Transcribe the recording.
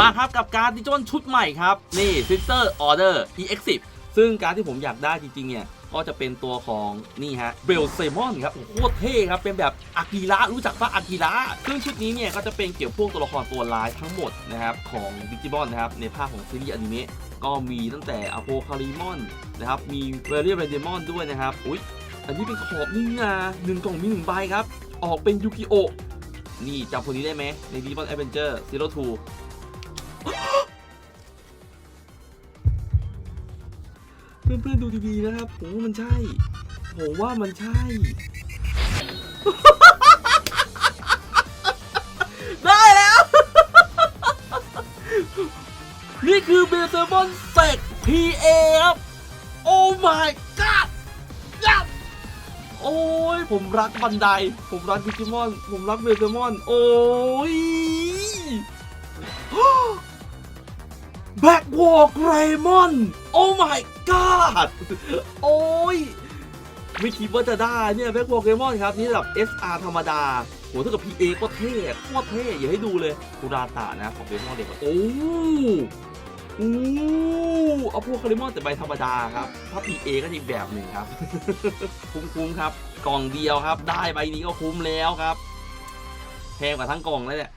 มาครับกับการดิจิทัลชุดใหม่ครับ นี่ Sister Order EX10 ซึ่งการที่ผมอยากได้จริงๆ เนี่ย ก็จะเป็นตัวของนี่ฮะเบลเซมอนครับโอ้โหโคตรเท่ครับ เป็นแบบอากิระรู้จักปะอากิระซึ่งชุดนี้เนี่ย ก็จะเป็นเกี่ยวพวกตัวละครตัวร้ายทั้งหมดนะครับ ของดิจิบอลนะครับ ในภาคของซีรีส์อนิเมะก็มีตั้งแต่อโพคาริมอนนะครับมีเวเรียเรเดมอนด้วยนะครับอุ๊ยอันนี้เป็นขอบนี่นาหนึ่งกล่องมีหนึ่งใบครับออกเป็นยูกิโอนี่จำคนนี้ได้ไหมในดิจิบอลแอดเวนเจอร์ซีโร่ทู เพื่อนๆดูดีๆนะครับ ผมว่ามันใช่ ผมว่ามันใช่ ได้แล้ว นี่คือเบลเซอร์บอนเซก PA ครับ โอ้ my god ยับโอ้ย ผมรักบันได ผมรักดิจิมอน ผมรักเบลเซอร์มอน โอ้ย แบ็กวอลเกรมอนโอ้ my god โอ้ย ไม่คิดว่าจะได้เนี่ยแบ็กวอลเกรมอนครับ นี่ระดับ SR ธรรมดาโหถ้ากับ PA ก็เท่โคตรเท่อย่าให้ดูเลยกุราตานะ ของเกรมอนเด็กโอ้โอ้เอาพวกคาริมอนแต่ใบธรรมดาครับถ้า PA ก็อีกแบบหนึ่งครับ คุ้มๆครับ กล่องเดียวครับ ได้ใบนี้ก็คุ้มแล้วครับแพงกว่าทั้งกล่องแล้วเนี่ย